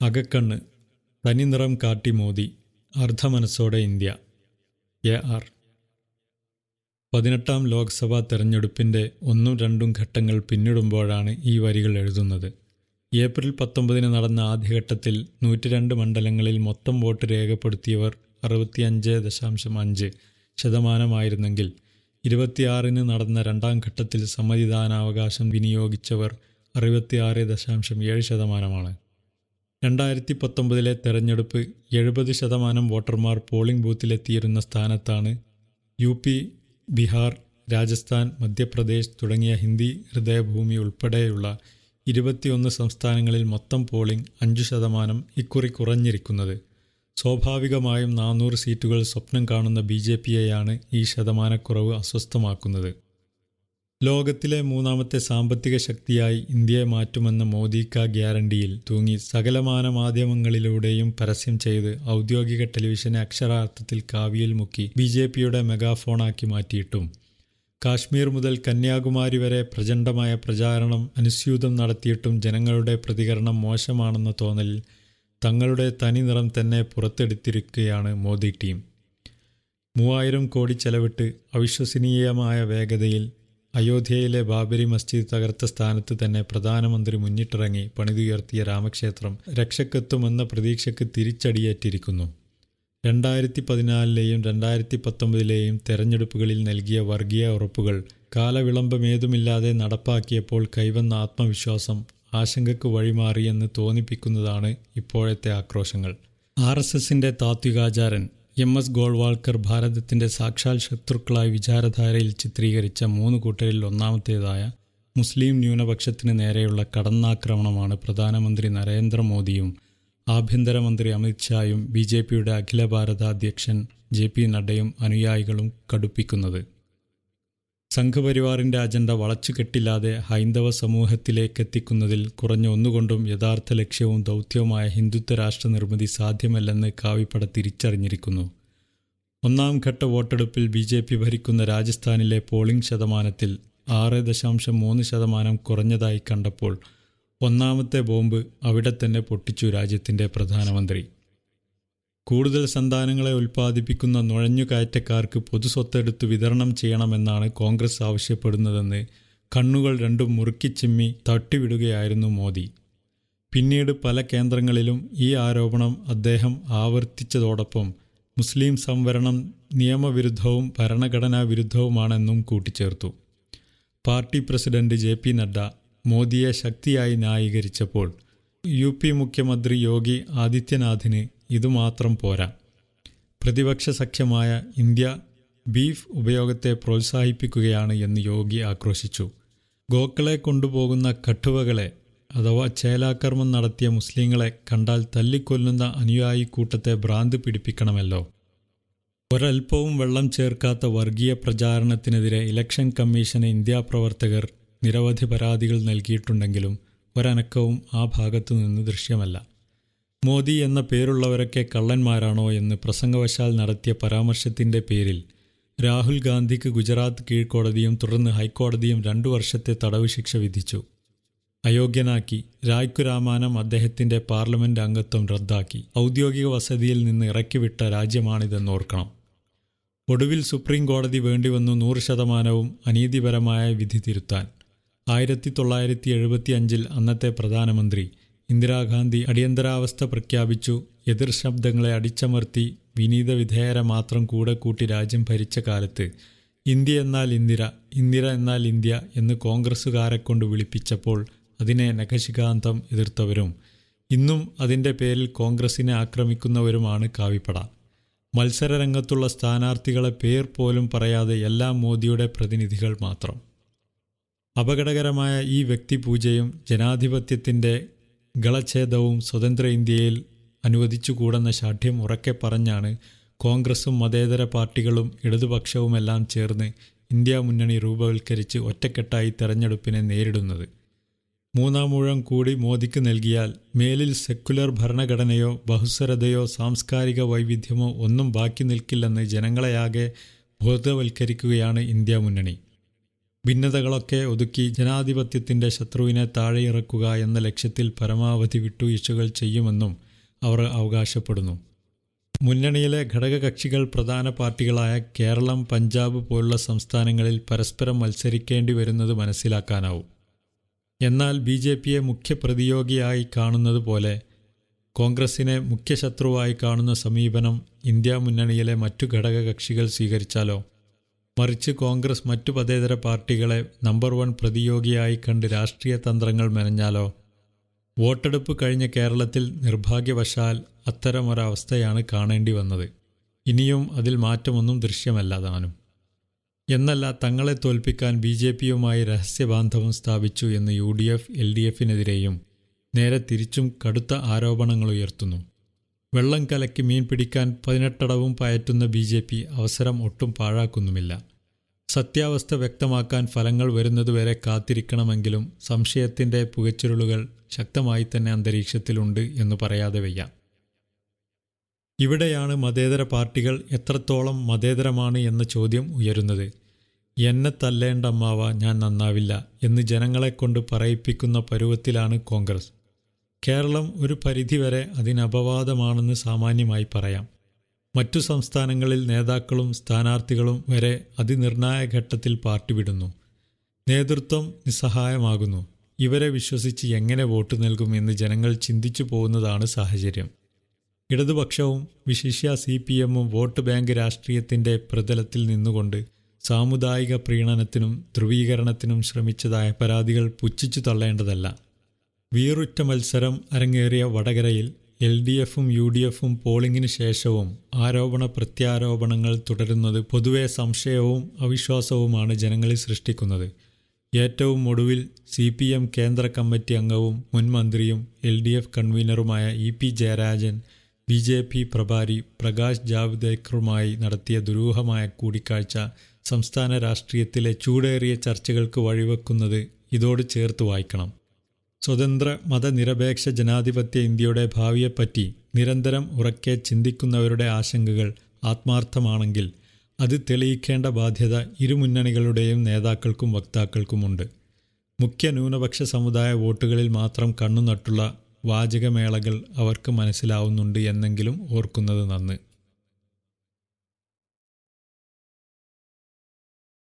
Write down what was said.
അകക്കണ്ണ് തനിനിറം കാട്ടി മോദി അർദ്ധമനസ്സോടെ ഇന്ത്യ. A R. പതിനെട്ടാം ലോക്സഭാ തെരഞ്ഞെടുപ്പിന്റെ ഒന്നും രണ്ടും ഘട്ടങ്ങൾ പിന്നിടുമ്പോഴാണ് ഈ വരികൾ എഴുതുന്നത്. ഏപ്രിൽ പത്തൊമ്പതിന് നടന്ന ആദ്യഘട്ടത്തിൽ നൂറ്റിരണ്ട് മണ്ഡലങ്ങളിൽ മൊത്തം വോട്ട് രേഖപ്പെടുത്തിയവർ അറുപത്തിയഞ്ച് ദശാംശം അഞ്ച് ശതമാനമായിരുന്നെങ്കിൽ ഇരുപത്തിയാറിന് നടന്ന രണ്ടാം ഘട്ടത്തിൽ സമ്മതിദാനാവകാശം വിനിയോഗിച്ചവർ അറുപത്തിയാറ് ദശാംശം ഏഴ് ശതമാനമാണ്. രണ്ടായിരത്തി പത്തൊമ്പതിലെ തെരഞ്ഞെടുപ്പ് എഴുപത് ശതമാനം വോട്ടർമാർ പോളിംഗ് ബൂത്തിലെത്തിയിരുന്ന സ്ഥാനത്താണ് യു പി ബീഹാർ രാജസ്ഥാൻ മധ്യപ്രദേശ് തുടങ്ങിയ ഹിന്ദി ഹൃദയഭൂമി ഉൾപ്പെടെയുള്ള ഇരുപത്തിയൊന്ന് സംസ്ഥാനങ്ങളിൽ മൊത്തം പോളിംഗ് അഞ്ചു ശതമാനം ഇക്കുറി കുറഞ്ഞിരിക്കുന്നത്. സ്വാഭാവികമായും നാനൂറ് സീറ്റുകൾ സ്വപ്നം കാണുന്ന ബി ജെ പിയെയാണ് ഈ ശതമാനക്കുറവ് അസ്വസ്ഥമാക്കുന്നത്. ലോകത്തിലെ മൂന്നാമത്തെ സാമ്പത്തിക ശക്തിയായി ഇന്ത്യയെ മാറ്റുമെന്ന മോദി കാ ഗ്യാരണ്ടിയിൽ തൂങ്ങി സകലമാന മാധ്യമങ്ങളിലൂടെയും പരസ്യം ചെയ്ത് ഔദ്യോഗിക ടെലിവിഷനെ അക്ഷരാർത്ഥത്തിൽ കാവിയിൽ മുക്കി ബി ജെ പിയുടെ മെഗാഫോണാക്കി മാറ്റിയിട്ടും. കാശ്മീർ മുതൽ കന്യാകുമാരി വരെ പ്രചണ്ഡമായ പ്രചാരണം അനുസ്യൂതം നടത്തിയിട്ടും ജനങ്ങളുടെ പ്രതികരണം മോശമാണെന്ന തോന്നലിൽ തങ്ങളുടെ തനി നിറം തന്നെ പുറത്തെടുത്തിരിക്കുകയാണ് മോദി ടീം. മൂവായിരം കോടി ചെലവിട്ട് അവിശ്വസനീയമായ വേഗതയിൽ അയോധ്യയിലെ ബാബരി മസ്ജിദ് തകർത്ത സ്ഥാനത്ത് തന്നെ പ്രധാനമന്ത്രി മുന്നിട്ടിറങ്ങി പണിതുയർത്തിയ രാമക്ഷേത്രം രക്ഷക്കെത്തുമെന്ന പ്രതീക്ഷയ്ക്ക് തിരിച്ചടിയേറ്റിരിക്കുന്നു. രണ്ടായിരത്തി പതിനാലിലെയും രണ്ടായിരത്തി പത്തൊമ്പതിലെയും തെരഞ്ഞെടുപ്പുകളിൽ നൽകിയ വർഗീയ ഉറപ്പുകൾ കാലവിളംബമേതുമില്ലാതെ നടപ്പാക്കിയപ്പോൾ കൈവന്ന ആത്മവിശ്വാസം ആശങ്കയ്ക്ക് വഴിമാറിയെന്ന് തോന്നിപ്പിക്കുന്നതാണ് ഇപ്പോഴത്തെ ആക്രോശങ്ങൾ. ആർ എസ് എസിന്റെ താത്വികാചാരൻ എം എസ് ഗോൾവാൾക്കർ ഭാരതത്തിന്റെ സാക്ഷാൽ ശത്രുക്കളായ വിചാരധാരയിൽ ചിത്രീകരിച്ച മൂന്ന് കൂട്ടരിൽ ഒന്നാമത്തേതായ മുസ്ലിം ന്യൂനപക്ഷത്തിന് നേരെയുള്ള കടന്നാക്രമണമാണ് പ്രധാനമന്ത്രി നരേന്ദ്രമോദിയും ആഭ്യന്തരമന്ത്രി അമിത്ഷായും ബി ജെ പിയുടെ അഖില ഭാരത അധ്യക്ഷൻ ജെ പി നഡ്ഡയും അനുയായികളും കടുപ്പിക്കുന്നത്. സംഘപരിവാറിന്റെ അജണ്ട വളച്ചുകെട്ടില്ലാതെ ഹൈന്ദവ സമൂഹത്തിലേക്കെത്തിക്കുന്നതിൽ കുറഞ്ഞ ഒന്നുകൊണ്ടും യഥാർത്ഥ ലക്ഷ്യവും ദൗത്യവുമായ ഹിന്ദുത്വ രാഷ്ട്ര നിർമ്മിതി സാധ്യമല്ലെന്ന് കാവിപ്പട തിരിച്ചറിഞ്ഞിരിക്കുന്നു. ഒന്നാം ഘട്ട വോട്ടെടുപ്പിൽ ബി ജെ പി ഭരിക്കുന്ന രാജസ്ഥാനിലെ പോളിംഗ് ശതമാനത്തിൽ ആറ് ദശാംശം മൂന്ന് ശതമാനം കുറഞ്ഞതായി കണ്ടപ്പോൾ ഒന്നാമത്തെ ബോംബ് അവിടെ തന്നെ പൊട്ടിച്ചു രാജ്യത്തിന്റെ പ്രധാനമന്ത്രി. കൂടുതൽ സന്താനങ്ങളെ ഉൽപ്പാദിപ്പിക്കുന്ന നുഴഞ്ഞുകയറ്റക്കാർക്ക് പൊതുസ്വത്തെടുത്ത് വിതരണം ചെയ്യണമെന്നാണ് കോൺഗ്രസ് ആവശ്യപ്പെടുന്നതെന്ന് കണ്ണുകൾ രണ്ടും മുറുക്കിച്ചിമ്മി തട്ടിവിടുകയായിരുന്നു മോദി. പിന്നീട് പല കേന്ദ്രങ്ങളിലും ഈ ആരോപണം അദ്ദേഹം ആവർത്തിച്ചതോടൊപ്പം മുസ്ലിം സംവരണം നിയമവിരുദ്ധവും ഭരണഘടനാ വിരുദ്ധവുമാണെന്നും കൂട്ടിച്ചേർത്തു. Party president J P Nadda മോദിയെ ശക്തിയായി ന്യായീകരിച്ചപ്പോൾ യു പി മുഖ്യമന്ത്രി യോഗി ആദിത്യനാഥിന് ഇതുമാത്രം പോരാ. പ്രതിപക്ഷ സഖ്യമായ ഇന്ത്യ ബീഫ് ഉപയോഗത്തെ പ്രോത്സാഹിപ്പിക്കുകയാണ് എന്ന് യോഗി ആക്രോശിച്ചു. ഗോക്കളെ കൊണ്ടുപോകുന്ന കട്ടുവകളെ അഥവാ ചേലാകർമ്മം നടത്തിയ മുസ്ലിങ്ങളെ കണ്ടാൽ തല്ലിക്കൊല്ലുന്ന അനുയായി കൂട്ടത്തെ ഭ്രാന്ത് പിടിപ്പിക്കണമല്ലോ. ഒരൽപ്പവും വെള്ളം ചേർക്കാത്ത വർഗീയ പ്രചാരണത്തിനെതിരെ ഇലക്ഷൻ കമ്മീഷന് ഇന്ത്യാ പ്രവർത്തകർ നിരവധി പരാതികൾ നൽകിയിട്ടുണ്ടെങ്കിലും ഒരനക്കവും ആ ഭാഗത്തു നിന്ന് ദൃശ്യമല്ല. മോദി എന്ന പേരുള്ളവരൊക്കെ കള്ളന്മാരാണോ എന്ന് പ്രസംഗവശാൽ നടത്തിയ പരാമർശത്തിന്റെ പേരിൽ രാഹുൽ ഗാന്ധിക്ക് ഗുജറാത്ത് കീഴ്ക്കോടതിയും തുടർന്ന് ഹൈക്കോടതിയും രണ്ടു വർഷത്തെ തടവ് ശിക്ഷ വിധിച്ചു. അയോഗ്യനാക്കി രായ്ക്കുരാമാനം അദ്ദേഹത്തിന്റെ പാർലമെന്റ് അംഗത്വം റദ്ദാക്കി. ഔദ്യോഗിക വസതിയിൽ നിന്ന് ഇറക്കിവിട്ട രാജ്യമാണിതെന്ന് ഓർക്കണം ഒടുവിൽ സുപ്രീം കോടതി വേണ്ടിവന്നു നൂറ് ശതമാനവും അനീതിപരമായ വിധി തിരുത്താൻ. ആയിരത്തി തൊള്ളായിരത്തി എഴുപത്തി അഞ്ചിൽ അന്നത്തെ പ്രധാനമന്ത്രി ഇന്ദിരാഗാന്ധി അടിയന്തരാവസ്ഥ പ്രഖ്യാപിച്ചു. എതിർ ശബ്ദങ്ങളെ അടിച്ചമർത്തി വിനീത വിധേയരെ മാത്രം കൂടെ കൂട്ടി രാജ്യം ഭരിച്ച കാലത്ത് ഇന്ത്യ എന്നാൽ ഇന്ദിര ഇന്ദിര എന്നാൽ ഇന്ത്യ എന്ന് കോൺഗ്രസ്സുകാരെ കൊണ്ട് വിളിപ്പിച്ചപ്പോൾ അതിനെ നഖശികാന്തം എതിർത്തവരും. ഇന്നും അതിന്റെ പേരിൽ കോൺഗ്രസിനെ ആക്രമിക്കുന്നവരുമാണ് കാവിപ്പട. മത്സരരംഗത്തുള്ള സ്ഥാനാർത്ഥികളെ പേർ പോലും പറയാതെ എല്ലാ മോദിയുടെ പ്രതിനിധികൾ മാത്രം. അപകടകരമായ ഈ വ്യക്തിപൂജയും ജനാധിപത്യത്തിന്റെ ഗളച്ഛേദവും സ്വതന്ത്ര ഇന്ത്യയിൽ അനുവദിച്ചുകൂടെന്ന ശാഠ്യം ഉറക്കെ പറഞ്ഞാണ് കോൺഗ്രസും മതേതര പാർട്ടികളും ഇടതുപക്ഷവുമെല്ലാം ചേർന്ന് ഇന്ത്യ മുന്നണി രൂപവൽക്കരിച്ച് ഒറ്റക്കെട്ടായി തെരഞ്ഞെടുപ്പിനെ നേരിടുന്നത്. മൂന്നാം ഊഴം കൂടി മോദിക്ക് നൽകിയാൽ മേലിൽ സെക്കുലർ ഭരണഘടനയോ ബഹുസ്വരതയോ സാംസ്കാരിക വൈവിധ്യമോ ഒന്നും ബാക്കി നിൽക്കില്ലെന്ന് ജനങ്ങളെയാകെ ബോധവൽക്കരിക്കുകയാണ് ഇന്ത്യ മുന്നണി. ഭിന്നതകളൊക്കെ ഒതുക്കി ജനാധിപത്യത്തിന്റെ ശത്രുവിനെ താഴെയിറക്കുക എന്ന ലക്ഷ്യത്തിൽ പരമാവധി വിട്ടുവീഴ്ചകൾ ചെയ്യുമെന്നും അവർ അവകാശപ്പെടുന്നു. മുന്നണിയിലെ ഘടകകക്ഷികൾ പ്രധാന പാർട്ടികളായ കേരളം പഞ്ചാബ് പോലുള്ള സംസ്ഥാനങ്ങളിൽ പരസ്പരം മത്സരിക്കേണ്ടി വരുന്നത് മനസ്സിലാക്കാനാവും. എന്നാൽ ബി ജെ പിയെ മുഖ്യപ്രതിയോഗിയായി കാണുന്നത് പോലെ കോൺഗ്രസിനെ മുഖ്യശത്രുവായി കാണുന്ന സമീപനം ഇന്ത്യ മുന്നണിയിലെ മറ്റു ഘടകകക്ഷികൾ സ്വീകരിച്ചാലോ? മറിച്ച് കോൺഗ്രസ് മറ്റു പതേതര പാർട്ടികളെ നമ്പർ വൺ പ്രതിയോഗിയായി കണ്ട് രാഷ്ട്രീയ തന്ത്രങ്ങൾ മെനഞ്ഞാലോ? വോട്ടെടുപ്പ് കഴിഞ്ഞ കേരളത്തിൽ നിർഭാഗ്യവശാൽ അത്തരമൊരവസ്ഥയാണ് കാണേണ്ടി വന്നത്. ഇനിയും അതിൽ മാറ്റമൊന്നും ദൃശ്യമല്ല താനും. എന്നല്ല തങ്ങളെ തോൽപ്പിക്കാൻ ബി ജെ പിയുമായി രഹസ്യബാന്ധവം സ്ഥാപിച്ചു എന്ന് U D F L D എഫിനെതിരെയും നേരെ തിരിച്ചും കടുത്ത ആരോപണങ്ങൾ ഉയർത്തുന്നു. വെള്ളം കലക്കി മീൻ പിടിക്കാൻ പതിനെട്ടടവും പയറ്റുന്ന ബി ജെ പി അവസരം ഒട്ടും പാഴാക്കുന്നുമില്ല. സത്യാവസ്ഥ വ്യക്തമാക്കാൻ ഫലങ്ങൾ വരുന്നതുവരെ കാത്തിരിക്കണമെങ്കിലും സംശയത്തിന്റെ പുകച്ചുരുളുകൾ ശക്തമായി തന്നെ അന്തരീക്ഷത്തിലുണ്ട് എന്ന് പറയാതെ വയ്യ. ഇവിടെയാണ് മതേതര പാർട്ടികൾ എത്രത്തോളം മതേതരമാണ് എന്ന ചോദ്യം ഉയരുന്നത്. എന്നെ തല്ലേണ്ട അമ്മാവ ഞാൻ നന്നാവില്ല എന്ന് ജനങ്ങളെക്കൊണ്ട് പറയിപ്പിക്കുന്ന പരുവത്തിലാണ് കോൺഗ്രസ്. കേരളം ഒരു പരിധിവരെ അതിനപവാദമാണെന്ന് സാമാന്യമായി പറയാം. മറ്റു സംസ്ഥാനങ്ങളിൽ നേതാക്കളും സ്ഥാനാർത്ഥികളും വരെ അതിനിർണായക ഘട്ടത്തിൽ പാർട്ടി വിടുന്നു. നേതൃത്വം നിസ്സഹായമാകുന്നു. ഇവരെ വിശ്വസിച്ച് എങ്ങനെ വോട്ട് നൽകും എന്ന് ജനങ്ങൾ ചിന്തിച്ചു പോകുന്നതാണ് സാഹചര്യം. ഇടതുപക്ഷവും വിശിഷ്യ സി പി എമ്മും വോട്ട് ബാങ്ക് രാഷ്ട്രീയത്തിന്റെ പ്രതലത്തിൽ നിന്നുകൊണ്ട് സാമുദായിക പ്രീണനത്തിനും ധ്രുവീകരണത്തിനും ശ്രമിച്ചതായ പരാതികൾ പുച്ഛിച്ചു തള്ളേണ്ടതല്ല. വീറുറ്റ മത്സരം അരങ്ങേറിയ വടകരയിൽ എൽ ഡി എഫും യു ഡി എഫും പോളിംഗിന് ശേഷവും ആരോപണ പ്രത്യാരോപണങ്ങൾ തുടരുന്നത് പൊതുവെ സംശയവും അവിശ്വാസവുമാണ് ജനങ്ങളിൽ സൃഷ്ടിക്കുന്നത്. ഏറ്റവും ഒടുവിൽ സി പി എം കേന്ദ്ര കമ്മിറ്റി അംഗവും മുൻ മന്ത്രിയും L D F കൺവീനറുമായ E P Jayarajan B J P പ്രഭാരി Prakash ജാവ്ദേക്കറുമായി നടത്തിയ ദുരൂഹമായ കൂടിക്കാഴ്ച സംസ്ഥാന രാഷ്ട്രീയത്തിലെ ചൂടേറിയ ചർച്ചകൾക്ക് വഴിവെക്കുന്നത് ഇതോട് ചേർത്ത് വായിക്കണം. സ്വതന്ത്ര മതനിരപേക്ഷ ജനാധിപത്യ ഇന്ത്യയുടെ ഭാവിയെപ്പറ്റി നിരന്തരം ഉറക്കെ ചിന്തിക്കുന്നവരുടെ ആശങ്കകൾ ആത്മാർത്ഥമാണെങ്കിൽ അത് തെളിയിക്കേണ്ട ബാധ്യത ഇരുമുന്നണികളുടെയും നേതാക്കൾക്കും വക്താക്കൾക്കുമുണ്ട്. മുഖ്യ ന്യൂനപക്ഷ സമുദായ വോട്ടുകളിൽ മാത്രം കണ്ണുനട്ടുള്ള വാചകമേളകൾ അവർക്ക് മനസ്സിലാവുന്നുണ്ട് എന്നെങ്കിലും ഓർക്കുന്നത് നന്ന്.